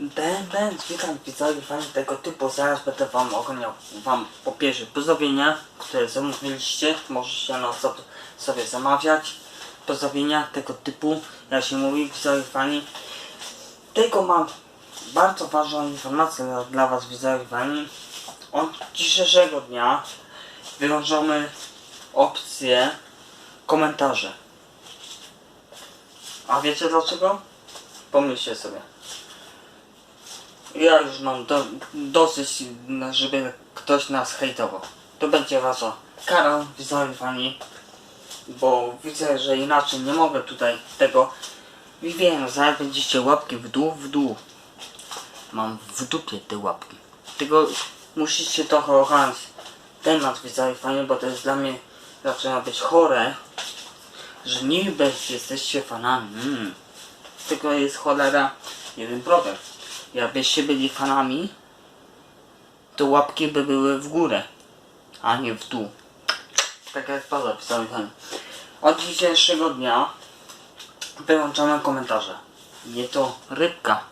Ben, witam widzowie, fani tego typu, zaraz będę wam oglądał wam po pierwsze pozdrowienia, które zamówiliście, możecie na sobie, sobie zamawiać, pozdrowienia tego typu, jak się mówi, widzowie, fani. Tylko mam bardzo ważną informację dla, dla was, widzowie, fani. Od dzisiejszego dnia wyłączamy opcję komentarze. A wiecie dlaczego? Pomyślcie sobie. Ja już mam do, dosyć, żeby ktoś nas hejtował. To będzie wasza kara, fani. Bo widzę, że inaczej nie mogę tutaj tego. I wiem, zaraz będziecie łapki w dół, w dół. Mam w dupie te łapki. Tylko musicie trochę ochronić temat, fani, bo to jest dla mnie zaczyna być chore. Że niby jesteście fanami. Mm. Tylko jest cholera jeden problem. Jakbyście byli fanami, to łapki by były w górę, a nie w dół. Taka jest baza pisałem. Od dzisiejszego dnia wyłączamy komentarze. Nie to rybka.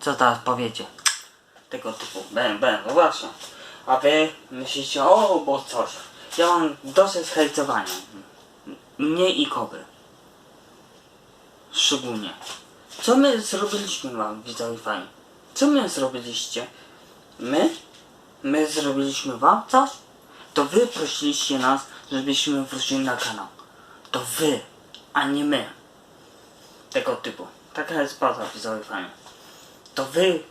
Co teraz powiecie? Tego typu. Ben, ben, no właśnie. A wy myślicie, o, bo coś. Ja mam dosyć hejtowania. Mnie i koby. Szczególnie. Co my zrobiliśmy wam, widzowie fani? Co my zrobiliście? My? My zrobiliśmy wam coś? To wy prosiliście nas, żebyśmy wrócili na kanał. To wy, a nie my. Tego typu. Taka jest baza, widzowie fani. To wy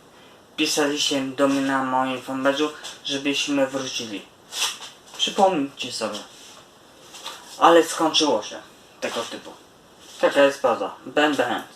pisaliście do mnie na moim fanpage'u, żebyśmy wrócili. Przypomnijcie sobie. Ale skończyło się. Tego typu. Taka jest baza. Ben Ben.